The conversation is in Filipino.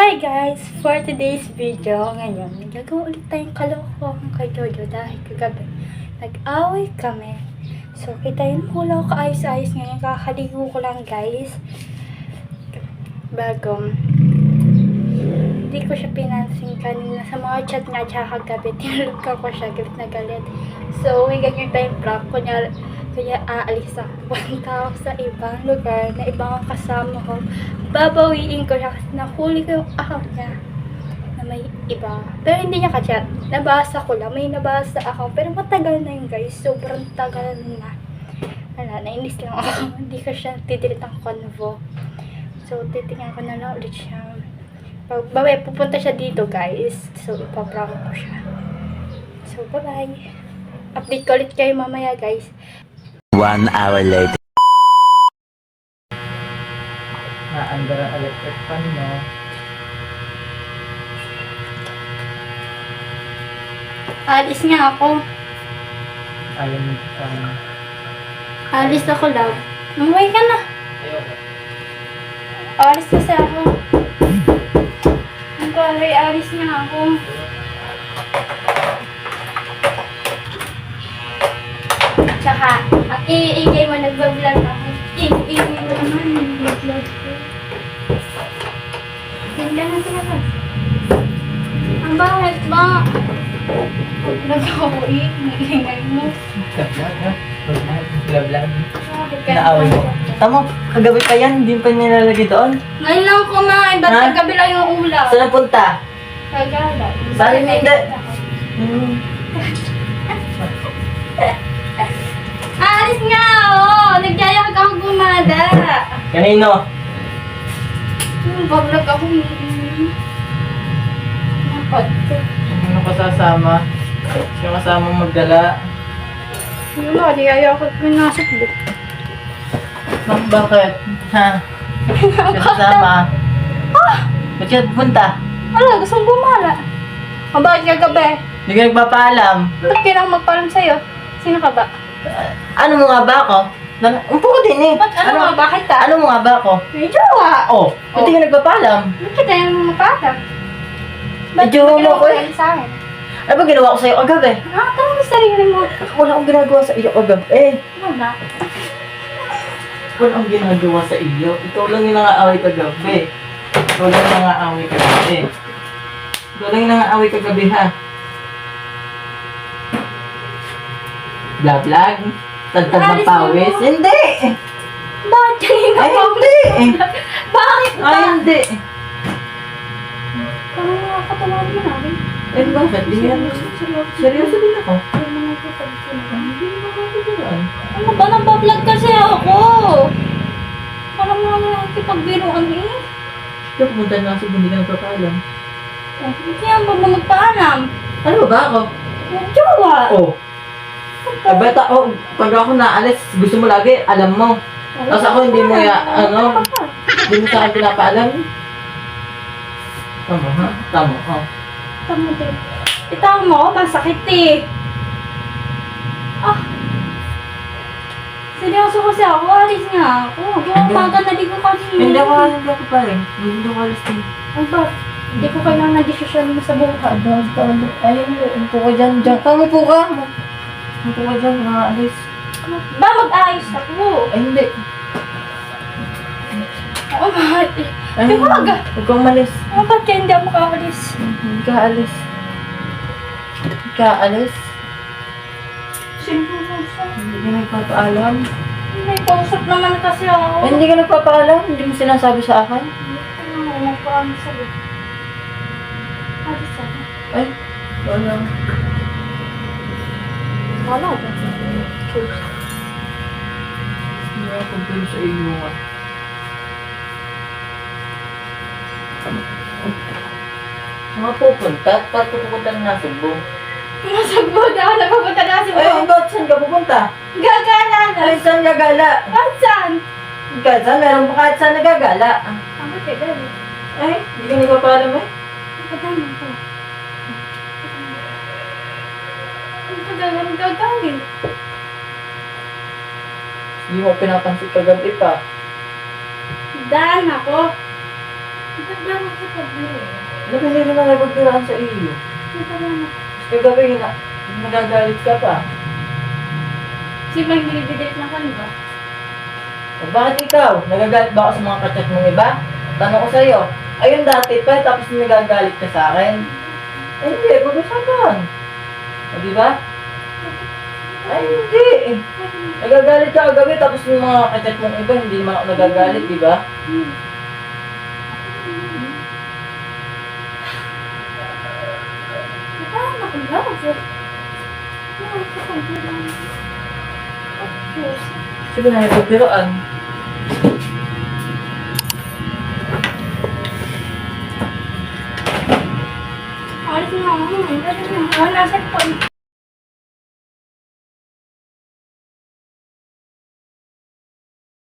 Hi guys! For today's video, ngayon, gagawa ulit tayong kalokohan kay Jojo dahil kagabi nag-away kami. So, kita yun, hula ko kaayos-ayos ngayon. Kakaligo ko lang guys. Bago, hindi ko siya pinansin kanina sa mga chat nga tsaka kagabi. Tinulog ko siya, galit na galit. So, may ganyan tayong prank. Kunya, kaya aalis ako. Punta ako sa ibang lugar na ibang kasama ko. Babawiin ko siya kasi nahuli ko yung account niya na may iba. Pero hindi niya ka-chat. Nabasa ko lang. May nabasa ako. Pero matagal na yun guys. Sobrang tagal na. Wala, nainis lang ako. hindi ko siya tidelete ang convo. So, titingnan ko na lang ulit siya. Pag babae, pupunta siya dito guys. So, ipaprank ko siya. So, bye-bye. Update ko ulit kayo mamaya guys. One hour later. Naandar ang electric fan mo. Alis nga ako. Ayaw mo fan. Alis ako lang. Umuwi ka na. Alis kasi ako. Ang kari, alis nga ako. Tsaka, ang iingay mo, nagbablog ako. Iingay mo naman, nagbablog ko. Ganda na talaga. Ang bakit ba? Huwag na ako iingay mo. Vlog-vlog. Bakit ka Naaway mo. Tama, kagabi pa yan, hindi pa nilalagay doon. Ngayon lang kumain, ba't Ha? kagabi lang yung ulam? Saan napunta? Kagala. Saan yung hindi? Hmm. Kanino? Hmm, Bablog ako. Nakot ko. Ano ka sasama? Siya kasama magdala. Yun na, nagyayakag ko na sa book. Bak bakit? Ha? Siya kasama? Ba't siya pupunta? Wala, gusto kong gumala. O bakit kagabi? Hindi ka nagpapaalam. Ba't kailangan magpaalam sa'yo? Sino ka ba? Ano mo nga ba ako? Nan- Umpo ko din eh. Ba't ano, nga? Bakit ka? Ano mo nga ba ako? May jowa. Oh, hindi ka nagpapaalam. Ba't kita yung magpaalam? Ba't jowa mo ginawa ko eh. sa akin? Ano ba ginawa ko sa'yo kagabi? Ah, tanong mo sarili mo. Wala akong ginagawa sa iyo kagabi. Eh, Ano ba? wala akong ginagawa sa iyo. Ikaw lang yung nangaaway kagabi. Ikaw lang yung nangaaway kagabi. Ikaw lang yung nangaaway kagabi ha. Blablag? Tagtag ng Alis pawis? mo. Hindi! Bakit kanina Ay, pa? hindi! Bakit ba? Ay, hindi! Parang nakakatawa mo namin. Eh, bakit? Hindi yan. Seryoso din ako. Hindi mo. Hindi mo makakagawa. Ano ba? Nagpa-vlog kasi ako. Parang mga nakikipagbiruan eh. Ikaw pumunta na kasi hindi ka nagpapaalam. Oh, Hindi yan ba magpaalam? Ano ba ako? Yung jowa. Oh. Abet ako, pag ako naalis, gusto mo lagi, alam mo. Tapos ako hindi mo ya, ano, hindi mo sa akin pinapaalam. Tama ha? Tama, oh. Tama din. Itaw mo, masakit eh. Ah. Seryoso kasi ako, alis nga ako. Yung umaga naligo kanina. Hindi ako, hindi ako pa rin. Hindi ako alis din. Ay ba? Hindi ko kailangan na desisyon mo sa buhay. Ayun, upo ka dyan, dyan. Tama po ka. Upo ka dyan, nakaalis. Ba, mag-ayos ako. Ay, hindi. Mahal eh. Ay, umaga. Huwag kang malis. Ah, ba't kaya hindi ako makakalis? Hindi ka alis. Hindi ka alis. Sino sa? Hindi ka nagpapaalam. May kausap naman kasi ako. Ay, hindi ka nagpapaalam. Hindi mo sinasabi sa akin. Ano ako magpaano sa'yo? Alis ako. Ay, wala. Wala ba? Hindi ako pwede sa iyo. ah. Mga pupunta? Ba't ko pupunta na Cebu? Masagbo na ako napapunta na si Ay, ba't saan ka pupunta? Gagala na. Ay, saan gagala? At saan? Saan, meron pa kahit saan nagagala. Ang bakit dali? Ay, hindi ka nagpapaalam eh. Pagkagaling ko. Ang gagaling. Hindi mo pinapansin kagabi pa. Daan ako. Ako sa pagbiro. Ano hindi naman nagpagtiraan sa iyo? Kagabi, na, nagagalit ka pa. Si Pag nilibidate na ko, di ba? O, bakit ikaw? Nagagalit ba ako sa mga kachat mong iba? Tanong ko sa'yo. Ayun dati pa, tapos nagagalit ka sa akin. Eh, hindi, pag-usapan. O, di ba? Ay, hindi. Nagagalit ka kagabi, tapos yung mga kachat mong iba, hindi naman ako nagagalit, di ba? Parang nakagawa. Ay, sa pagbiro. Tapos, Sige na, nagpagtiraan. alis na ako. Alis na ako. Nasa phone.